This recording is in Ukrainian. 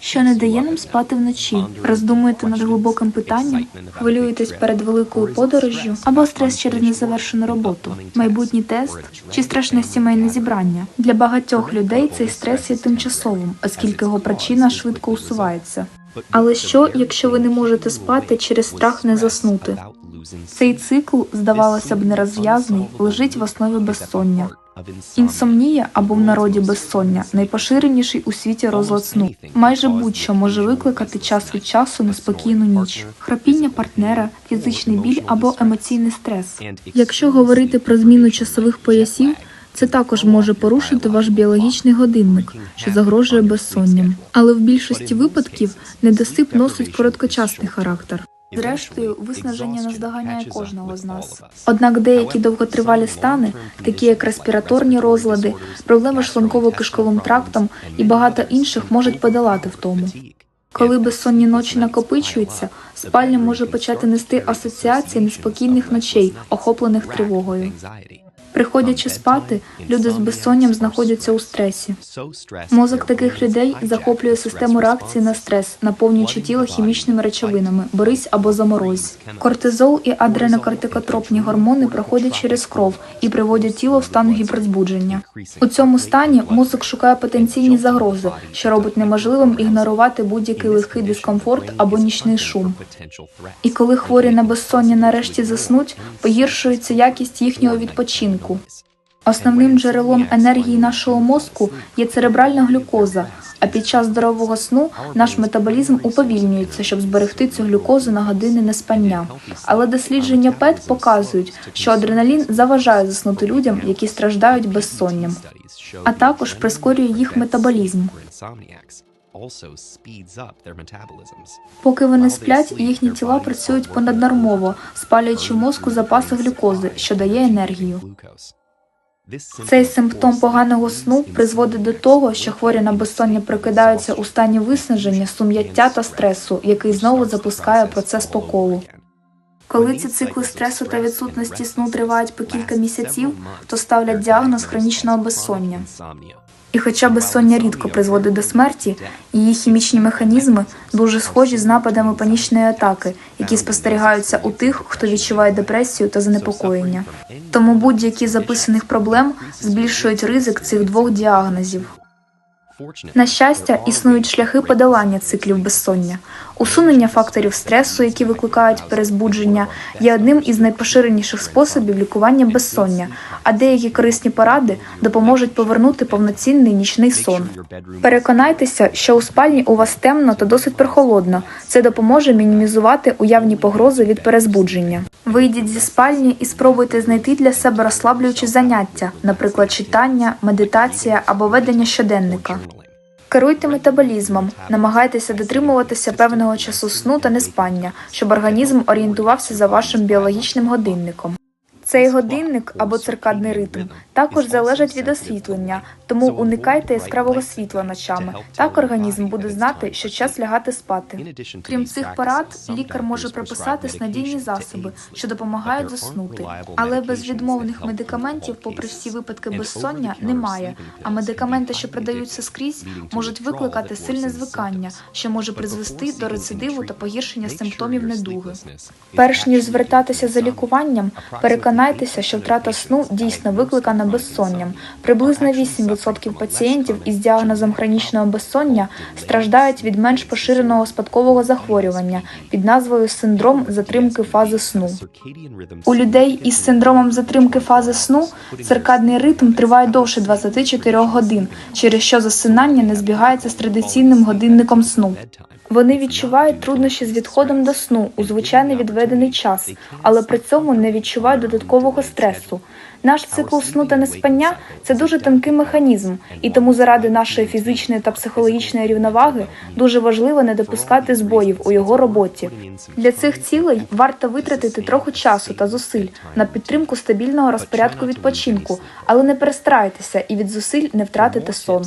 що не дає нам спати вночі. Роздумуєте над глибоким питанням, хвилюєтесь перед великою подорожжю або стрес через незавершену роботу, майбутній тест чи страшне сімейне зібрання. Для багатьох людей цей стрес є тимчасовим, оскільки його причина швидко усувається. Але що, якщо ви не можете спати через страх не заснути? Цей цикл, здавалося б, нерозв'язний, лежить в основі безсоння. Інсомнія або в народі безсоння найпоширеніший у світі розлад сну. Майже будь-що може викликати час від часу неспокійну ніч, храпіння партнера, фізичний біль або емоційний стрес. Якщо говорити про зміну часових поясів, це також може порушити ваш біологічний годинник, що загрожує безсонням. Але в більшості випадків недосип носить короткочасний характер. Зрештою, виснаження наздоганяє кожного з нас. Однак деякі довготривалі стани, такі як респіраторні розлади, проблеми з шлунково-кишковим трактом і багато інших, можуть подолати втому. Коли безсонні ночі накопичуються, спальня може почати нести асоціації неспокійних ночей, охоплених тривогою. Приходячи спати, люди з безсонням знаходяться у стресі. Мозок таких людей захоплює систему реакції на стрес, наповнюючи тіло хімічними речовинами борись або заморозь. Кортизол і адренокортикотропні гормони проходять через кров і приводять тіло в стан гіперзбудження. У цьому стані мозок шукає потенційні загрози, що робить неможливим ігнорувати будь-який легкий дискомфорт або нічний шум. І коли хворі на безсоння нарешті заснуть, погіршується якість їхнього відпочинку. Основним джерелом енергії нашого мозку є церебральна глюкоза. А під час здорового сну наш метаболізм уповільнюється, щоб зберегти цю глюкозу на години неспання. Але дослідження ПЕТ показують, що адреналін заважає заснути людям, які страждають безсонням, а також прискорює їх метаболізм. Поки вони сплять, їхні тіла працюють понаднормово, спалюючи в мозку запаси глюкози, що дає енергію. Цей симптом поганого сну призводить до того, що хворі на безсоння прокидаються у стані виснаження, сум'яття та стресу, який знову запускає процес поколу. Коли ці цикли стресу та відсутності сну тривають по кілька місяців, то ставлять діагноз хронічного безсоння. І хоча безсоння рідко призводить до смерті, її хімічні механізми дуже схожі з нападами панічної атаки, які спостерігаються у тих, хто відчуває депресію та занепокоєння. Тому будь-які записаних проблем збільшують ризик цих двох діагнозів. На щастя, існують шляхи подолання циклів безсоння. Усунення факторів стресу, які викликають перезбудження, є одним із найпоширеніших способів лікування безсоння, а деякі корисні поради допоможуть повернути повноцінний нічний сон. Переконайтеся, що у спальні у вас темно та досить прохолодно. Це допоможе мінімізувати уявні погрози від перезбудження. Вийдіть зі спальні і спробуйте знайти для себе розслаблюючі заняття, наприклад, читання, медитація або ведення щоденника. Керуйте метаболізмом, намагайтеся дотримуватися певного часу сну та неспання, щоб організм орієнтувався за вашим біологічним годинником. Цей годинник або циркадний ритм також залежить від освітлення, тому уникайте яскравого світла ночами. Так організм буде знати, що час лягати спати. Крім цих порад, лікар може прописати снадійні засоби, що допомагають заснути. Але безвідмовних медикаментів, попри всі випадки безсоння, немає. А медикаменти, що продаються скрізь, можуть викликати сильне звикання, що може призвести до рецидиву та погіршення симптомів недуги. Перш ніж звертатися за лікуванням, переконайтеся, що втрата сну дійсно викликана безсонням. Приблизно 8% пацієнтів із діагнозом хронічного безсоння страждають від менш поширеного спадкового захворювання під назвою синдром затримки фази сну. У людей із синдромом затримки фази сну циркадний ритм триває довше 24 годин, через що засинання не збігається з традиційним годинником сну. Вони відчувають труднощі з відходом до сну у звичайний відведений час, але при цьому не відчувають додаткового стресу. Наш цикл сну та неспання це дуже тонкий механізм, і тому заради нашої фізичної та психологічної рівноваги дуже важливо не допускати збоїв у його роботі. Для цих цілей варто витратити трохи часу та зусиль на підтримку стабільного розпорядку відпочинку, але не перестрайтеся і від зусиль не втратите сон.